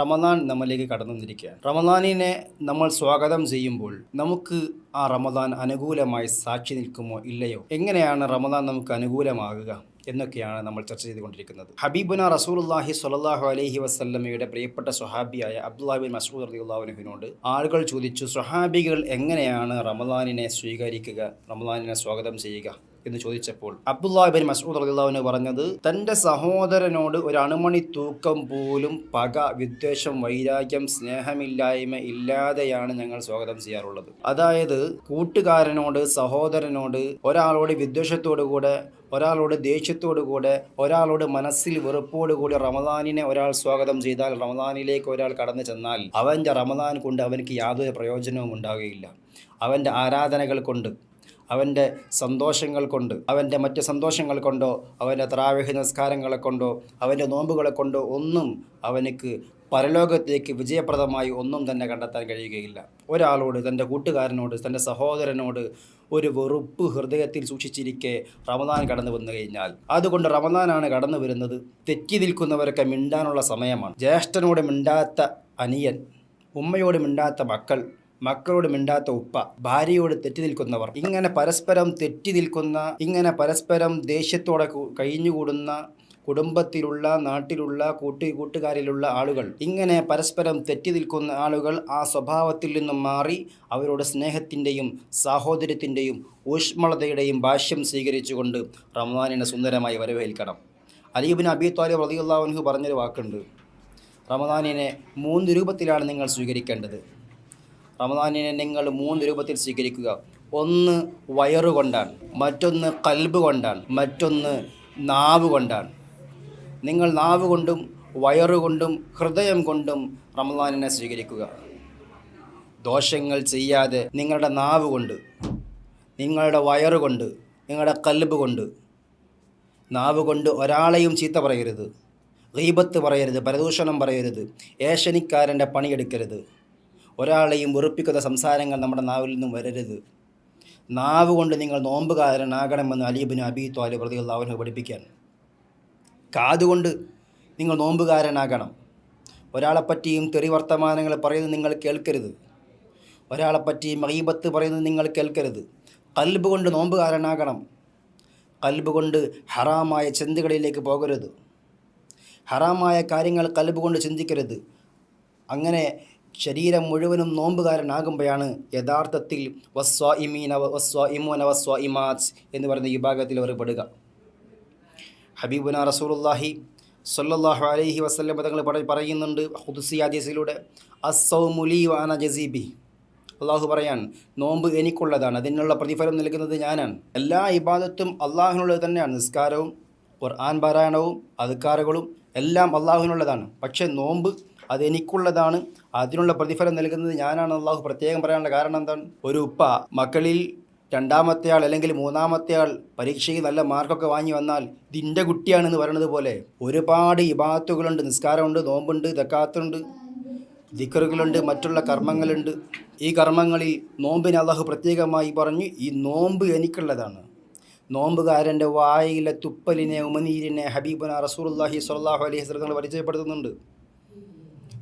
റമദാൻ നമ്മളിലേക്ക് കടന്നു വന്നിരിക്കുകയാണ് റമദാനിനെ നമ്മൾ സ്വാഗതം ചെയ്യുമ്പോൾ നമുക്ക് ആ റമദാൻ അനുകൂലമായി സാക്ഷി നിൽക്കുമോ ഇല്ലയോ? എങ്ങനെയാണ് റമദാൻ നമുക്ക് അനുകൂലമാകുക എന്നൊക്കെയാണ് നമ്മൾ ചർച്ച ചെയ്തുകൊണ്ടിരിക്കുന്നത്. ഹബീബുന റസൂലുല്ലാഹി സ്വല്ലല്ലാഹു അലൈഹി വസല്ലമയുടെ പ്രിയപ്പെട്ട സ്വഹാബിയായ അബ്ദുല്ലാബിൻ മസൂദ് അള്ളാഹുനഹുവിനോട് ആളുകൾ ചോദിച്ചു സ്വഹാബികൾ എങ്ങനെയാണ് റമദാനിനെ സ്വീകരിക്കുക റമദാനിനെ സ്വാഗതം ചെയ്യുക? എന്ന് ചോദിച്ചപ്പോൾ അബ്ദുല്ലാഹിബിൻ മസൂദ് അള്ളാഹുവിന് പറഞ്ഞത് തന്റെ സഹോദരനോട് ഒരു അണുമണി തൂക്കം പോലും പക വിദ്വേഷം വൈരാഗ്യം സ്നേഹമില്ലായ്മ ഇല്ലാതെയാണ് ഞങ്ങൾ സ്വാഗതം ചെയ്യാറുള്ളത്. അതായത് കൂട്ടുകാരനോട് സഹോദരനോട് ഒരാളോട് വിദ്വേഷത്തോടു കൂടെ ഒരാളോട് ദേഷ്യത്തോടു കൂടെ ഒരാളോട് മനസ്സിൽ വെറുപ്പോടുകൂടി റമദാനിനെ ഒരാൾ സ്വാഗതം ചെയ്താൽ റമദാനിലേക്ക് ഒരാൾ കടന്നു ചെന്നാൽ അവന്റെ റമദാൻ കൊണ്ട് അവനക്ക് യാതൊരു പ്രയോജനവും ഉണ്ടാകുകയില്ല. അവന്റെ ആരാധനകൾ കൊണ്ട് അവന്റെ സന്തോഷങ്ങൾ കൊണ്ട് അവന്റെ മറ്റ് സന്തോഷങ്ങൾ കൊണ്ടോ അവന്റെ ത്രാവിഹ നിസ്കാരങ്ങളെ കൊണ്ടോ അവന്റെ നോമ്പുകളെ കൊണ്ടോ ഒന്നും അവനക്ക് പരലോകത്തേക്ക് വിജയപ്രദമായി ഒന്നും തന്നെ കണ്ടെത്താൻ കഴിയുകയില്ല. ഒരാളോട് തന്റെ കൂട്ടുകാരനോട് തന്റെ സഹോദരനോട് ഒരു വെറുപ്പ് ഹൃദയത്തിൽ സൂക്ഷിച്ചിരിക്കെ റമദാൻ കടന്നു വന്നു കഴിഞ്ഞാൽ അതുകൊണ്ട് റമദാനാണ് കടന്നു വരുന്നത്. തെറ്റി നിൽക്കുന്നവരൊക്കെ മിണ്ടാനുള്ള സമയമാണ്. ജ്യേഷ്ഠനോട് മിണ്ടാത്ത അനിയൻ ഉമ്മയോട് മിണ്ടാത്ത മക്കൾ മക്കളോട് മിണ്ടാത്ത ഉപ്പ ഭാര്യയോട് തെറ്റി നിൽക്കുന്നവർ. ഇങ്ങനെ പരസ്പരം തെറ്റി നിൽക്കുന്ന ഇങ്ങനെ പരസ്പരം ദേഷ്യത്തോടെ കഴിഞ്ഞുകൂടുന്ന കുടുംബത്തിലുള്ള നാട്ടിലുള്ള കൂട്ടി കൂട്ടുകാരിലുള്ള ആളുകൾ ഇങ്ങനെ പരസ്പരം തെറ്റി നിൽക്കുന്ന ആളുകൾ ആ സ്വഭാവത്തിൽ നിന്നും മാറി അവരുടെ സ്നേഹത്തിന്റെയും സാഹോദര്യത്തിന്റെയും ഊഷ്മളതയുടെയും ഭാഷ്യം സ്വീകരിച്ചുകൊണ്ട് റമദാനിനെ സുന്ദരമായി വരവേൽക്കണം. അലീബിൻ അബി താലിബ് റളിയല്ലാഹു പറഞ്ഞൊരു വാക്കുണ്ട്. റമദാനിനെ മൂന്ന് രൂപത്തിലാണ് നിങ്ങൾ സ്വീകരിക്കേണ്ടത്. റമദാനിനെ നിങ്ങൾ മൂന്ന് രൂപത്തിൽ സ്വീകരിക്കുക. ഒന്ന് വയറുകൊണ്ടാണ് മറ്റൊന്ന് കൽബ് കൊണ്ടാണ് മറ്റൊന്ന് നാവ് കൊണ്ടാണ്. നിങ്ങൾ നാവ് കൊണ്ടും വയറുകൊണ്ടും ഹൃദയം കൊണ്ടും റമദാനിനെ സ്വീകരിക്കുക. ദോഷങ്ങൾ ചെയ്യാതെ നിങ്ങളുടെ നാവ് കൊണ്ട് നിങ്ങളുടെ വയറുകൊണ്ട് നിങ്ങളുടെ കൽബ് കൊണ്ട് നാവ് കൊണ്ട് ഒരാളെയും ചീത്ത പറയരുത്. ഗീബത്ത് പറയരുത് പരദൂഷണം പറയരുത്. ഏഷനിക്കാരന്റെ പണിയെടുക്കരുത്. ഒരാളെയും വെറുപ്പിക്കുന്ന സംസാരങ്ങൾ നമ്മുടെ നാവിൽ നിന്നും വരരുത്. നാവ് കൊണ്ട് നിങ്ങൾ നോമ്പുകാരനാകണമെന്ന് അലീബിന് അബി ത്വാലി പ്രതികളാവിനെ പഠിപ്പിക്കാൻ. കാതുകൊണ്ട് നിങ്ങൾ നോമ്പുകാരനാകണം. ഒരാളെപ്പറ്റിയും തെറി വർത്തമാനങ്ങൾ പറയുന്നത് നിങ്ങൾ കേൾക്കരുത്. ഒരാളെപ്പറ്റിയും മഹീബത്ത് പറയുന്നത് നിങ്ങൾ കേൾക്കരുത്. കൽബ് കൊണ്ട് നോമ്പുകാരനാകണം. കൽബ് കൊണ്ട് ഹറാമായ ചിന്തകളിലേക്ക് പോകരുത്. ഹറാമായ കാര്യങ്ങൾ കൽബ് കൊണ്ട് ചിന്തിക്കരുത്. അങ്ങനെ ശരീരം മുഴുവനും നോമ്പുകാരനാകുമ്പോഴാണ് യഥാർത്ഥത്തിൽ എന്ന് പറയുന്ന വിഭാഗത്തിൽ അവർ പെടുക. ഹബീബുന റസൂലുള്ളാഹി സല്ലല്ലാഹു അലൈഹി വസല്ലം തങ്ങൾ പറ- പറയുന്നുണ്ട് ഹുദുസിയാദീസിലൂടെ അസൗമുലി വാന ജസീബി അള്ളാഹു പറയാൻ നോമ്പ് എനിക്കുള്ളതാണ് അതിനുള്ള പ്രതിഫലം നൽകുന്നത് ഞാനാണ്. എല്ലാ ഇബാദത്തും അള്ളാഹുനുള്ളത് തന്നെയാണ് നിസ്കാരവും ഖുർആൻ പാരായണവും അധികാറുകളും എല്ലാം അള്ളാഹുവിനുള്ളതാണ്. പക്ഷേ നോമ്പ് അത് എനിക്കുള്ളതാണ് അതിനുള്ള പ്രതിഫലം നൽകുന്നത് ഞാനാണ് അള്ളാഹു പ്രത്യേകം പറയാനുള്ള കാരണം എന്താണ്? ഒരു ഉപ്പ മക്കളിൽ രണ്ടാമത്തെ ആൾ അല്ലെങ്കിൽ മൂന്നാമത്തെ ആൾ പരീക്ഷയിൽ നല്ല മാർക്കൊക്കെ വാങ്ങി വന്നാൽ ഇതിന്റെ കുട്ടിയാണെന്ന് പറയണത് പോലെ ഒരുപാട് ഇബാത്തുകളുണ്ട് നിസ്കാരമുണ്ട് നോമ്പുണ്ട് ദക്കാത്തുണ്ട് ദിക്കറുകളുണ്ട് മറ്റുള്ള കർമ്മങ്ങളുണ്ട്. ഈ കർമ്മങ്ങളിൽ നോമ്പിന് അള്ളാഹു പ്രത്യേകമായി പറഞ്ഞു ഈ നോമ്പ് എനിക്കുള്ളതാണ്. നോമ്പുകാരന്റെ വായിലെ തുപ്പലിനെ ഉമനീരിനെ ഹബീബുന റസൂലുള്ളാഹി സ്വല്ലാഹു അലൈഹി വസല്ലം പരിചയപ്പെടുത്തുന്നുണ്ട്.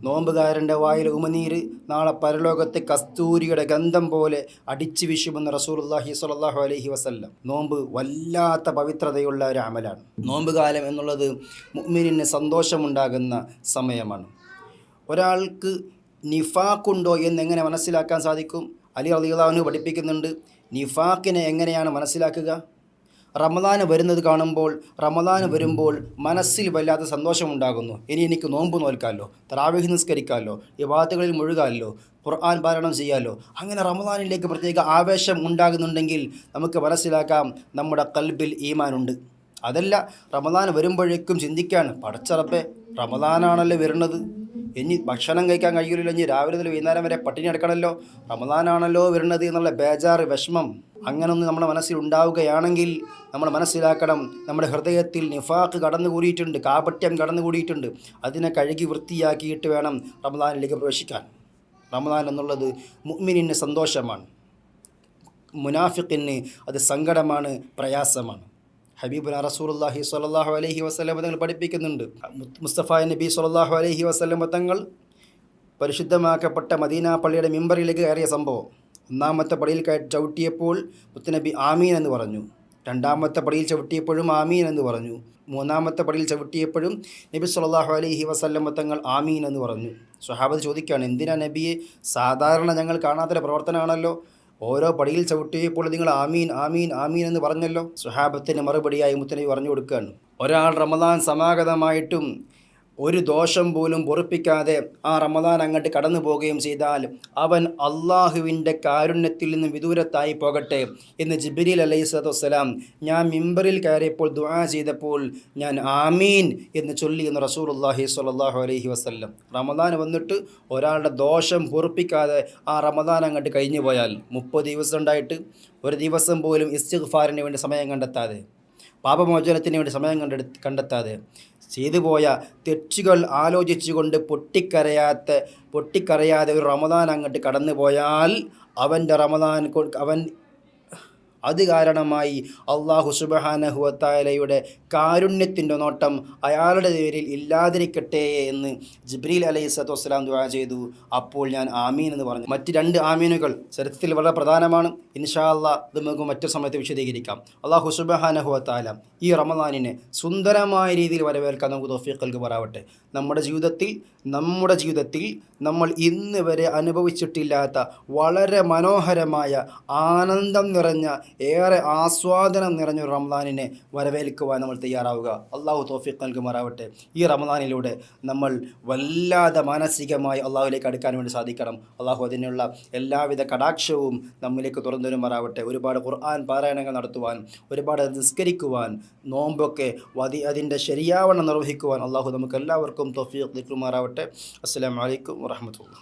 നോമ്പുകാരന്റെ വായിൽ ഉമനീര് നാളെ പരലോകത്തെ കസ്തൂരിയുടെ ഗന്ധം പോലെ അടിച്ചു വിശുമെന്ന് റസൂലുള്ളാഹി സ്വല്ലല്ലാഹു അലഹി വസല്ലം. നോമ്പ് വല്ലാത്ത പവിത്രതയുള്ള ഒരു അമലാണ്. നോമ്പുകാലം എന്നുള്ളത് മുഅ്മിനിന് സന്തോഷമുണ്ടാകുന്ന സമയമാണ്. ഒരാൾക്ക് നിഫാക്കുണ്ടോ എന്നെങ്ങനെ മനസ്സിലാക്കാൻ സാധിക്കും? അലി റളിയല്ലാഹു പഠിപ്പിക്കുന്നുണ്ട്. നിഫാക്കിനെ എങ്ങനെയാണ് മനസ്സിലാക്കുക? റമദാന് വരുന്നത് കാണുമ്പോൾ റമദാന് വരുമ്പോൾ മനസ്സിൽ വല്ലാത്ത സന്തോഷമുണ്ടാകുന്നു. ഇനി എനിക്ക് നോമ്പ് നോൽക്കാമല്ലോ തറാവിഹ് നിസ്കരിക്കാമല്ലോ വിവാദങ്ങളിൽ മുഴുകാമല്ലോ ഖുർആൻ പാരായണം ചെയ്യാമല്ലോ അങ്ങനെ റമദാനിലേക്ക് പ്രത്യേക ആവേശം ഉണ്ടാകുന്നുണ്ടെങ്കിൽ നമുക്ക് മനസ്സിലാക്കാം നമ്മുടെ കൽബിൽ ഈമാനുണ്ട്. അതല്ല റമദാൻ വരുമ്പോഴേക്കും ചിന്തിക്കാൻ പടച്ചറപ്പേ റമദാനാണല്ലോ വരുന്നത്. ഇനി ഭക്ഷണം കഴിക്കാൻ കഴിയില്ലല്ലോ ഇനി രാവിലെ മുതൽ വൈകുന്നേരം വരെ പട്ടിണി എടുക്കണമല്ലോ റമദാനാണല്ലോ വരുന്നത് എന്നുള്ള ബേജാറ് വിഷമം അങ്ങനൊന്ന് നമ്മുടെ മനസ്സിൽ ഉണ്ടാവുകയാണെങ്കിൽ നമ്മൾ മനസ്സിലാക്കണം. നമ്മുടെ ഹൃദയത്തിൽ നിഫാഖ് കടന്നുകൂടിയിട്ടുണ്ട്. കാപട്യം കടന്നുകൂടിയിട്ടുണ്ട്. അതിനെ കഴുകി വൃത്തിയാക്കിയിട്ട് വേണം റമദാനിലേക്ക് പ്രവേശിക്കാൻ. റമദാൻ എന്നുള്ളത് മുഅ്മിനിന് സന്തോഷമാണ്. മുനാഫിക്കിന് അത് സങ്കടമാണ് പ്രയാസമാണ്. ഹബീബുന റസൂലുള്ളാഹി സ്വല്ലല്ലാഹു അലഹി വസല്ലം തങ്ങൾ പഠിപ്പിക്കുന്നുണ്ട്. മുസ്തഫ നബി സ്വല്ലല്ലാഹു അലഹി വസല്ലം തങ്ങൾ പരിശുദ്ധമാക്കപ്പെട്ട മദീന പള്ളിയുടെ മിമ്പറിലേക്ക് കയറിയ സംഭവം. ഒന്നാമത്തെ പടിയിൽ ചവിട്ടിയപ്പോൾ മുത്തനബി ആമീൻ എന്ന് പറഞ്ഞു. രണ്ടാമത്തെ പടിയിൽ ചവിട്ടിയപ്പോഴും ആമീൻ എന്ന് പറഞ്ഞു. മൂന്നാമത്തെ പടിയിൽ ചവിട്ടിയപ്പോഴും നബി സല്ലല്ലാഹു അലഹി വസല്ലം തങ്ങൾ ആമീൻ എന്ന് പറഞ്ഞു. സ്വഹാബത്ത് ചോദിക്കുകയാണ് എന്തിനാ നബിയെ സാധാരണ ഞങ്ങൾ കാണാത്തൊരു പ്രവർത്തനമാണല്ലോ? ഓരോ പടിയിൽ ചവിട്ടിയപ്പോൾ നിങ്ങൾ ആമീൻ ആമീൻ ആമീൻ എന്ന് പറഞ്ഞല്ലോ. സുഹാബത്തിന് മറുപടിയായി മുത്തനബി പറഞ്ഞു കൊടുക്കുകയാണ്. ഒരാൾ റമദാൻ സമാഗതമായിട്ടും ഒരു ദോഷം പോലും പൊറുപ്പിക്കാതെ ആ റമദാൻ അങ്ങോട്ട് കടന്നു പോവുകയും ചെയ്താൽ അവൻ അള്ളാഹുവിന്റെ കാരുണ്യത്തിൽ നിന്ന് വിദൂരത്തായി പോകട്ടെ എന്ന് ജിബിരിൽ അലൈഹി സ്വലാത്തു വസ്സലാം ഞാൻ മിമ്പറിൽ കയറിയപ്പോൾ ദുആ ചെയ്തപ്പോൾ ഞാൻ ആമീൻ എന്ന് ചൊല്ലി എന്ന് റസൂലുള്ളാഹി സ്വല്ലല്ലാഹു അലൈഹി വസല്ലം. റമദാൻ വന്നിട്ട് ഒരാളുടെ ദോഷം പൊറുപ്പിക്കാതെ ആ റമദാൻ അങ്ങോട്ട് കഴിഞ്ഞു പോയാൽ മുപ്പത് ദിവസം ഉണ്ടായിട്ട് ഒരു ദിവസം പോലും ഇസ്തിഗ്ഫാറിന് വേണ്ടി സമയം കണ്ടെത്താതെ പാപമോചനത്തിന് വേണ്ടി സമയം കണ്ടെടു കണ്ടെത്താതെ. ചെയ്തു പോയ തെറ്റുകൾ ആലോചിച്ചുകൊണ്ട് പൊട്ടിക്കരയാത്ത പൊട്ടിക്കരയാതെ ഒരു റമദാൻ അങ്ങോട്ട് കടന്നു പോയാൽ അവന്റെ റമദാൻ അവൻ അത് കാരണമായി അള്ളാഹു സുബഹാനഹുവത്തായാലയുടെ കാരുണ്യത്തിന്റെ നോട്ടം അയാളുടെ പേരിൽ ഇല്ലാതിരിക്കട്ടെ എന്ന് ജിബ്രീൽ അലൈഹി സ്വലാത്തു വസ്സലാം ദുവാ ചെയ്തു. അപ്പോൾ ഞാൻ ആമീൻ എന്ന് പറഞ്ഞു. മറ്റ് രണ്ട് ആമീനുകൾ ചരിത്രത്തിൽ വളരെ പ്രധാനമാണ്. ഇൻഷാ അള്ളാ ഇത് നമുക്ക് മറ്റൊരു സമയത്ത് വിശദീകരിക്കാം. അള്ളാഹു സുബഹാനഹുവത്താല ഈ റമദാനിനെ സുന്ദരമായ രീതിയിൽ വരവേൽക്കാൻ നമുക്ക് തോഫീഖ് പറയാവട്ടെ നമ്മുടെ ജീവിതത്തിൽ നമ്മുടെ ജീവിതത്തിൽ നമ്മൾ ഇന്ന് വരെ അനുഭവിച്ചിട്ടില്ലാത്ത വളരെ മനോഹരമായ ആനന്ദം നിറഞ്ഞ ഏറെ ആസ്വാദനം നിറഞ്ഞ ഒരു റമദാനിനെ വരവേൽക്കുവാൻ നമ്മൾ തയ്യാറാവുക. അള്ളാഹു തോഫിക്ക് നൽകുമാറാവട്ടെ. ഈ റമദാനിലൂടെ നമ്മൾ വല്ലാതെ മാനസികമായി അള്ളാഹുലേക്ക് അടുക്കാൻ വേണ്ടി സാധിക്കണം. അള്ളാഹു അതിനുള്ള എല്ലാവിധ കടാക്ഷവും നമ്മിലേക്ക് തുറന്നുവരുമാറാവട്ടെ ഒരുപാട് ഖുർആൻ പാരായണങ്ങൾ നടത്തുവാൻ ഒരുപാട് നിസ്കരിക്കുവാൻ നോമ്പൊക്കെ വതി അതിന്റെ ശരിയാവണ്ണം നിർവഹിക്കുവാൻ അള്ളാഹു നമുക്ക് എല്ലാവർക്കും തോഫീഖ് നൽകുമാറാവട്ടെ. അസ്സാം അലൈക്കും വറഹ്മത്തുള്ളാഹി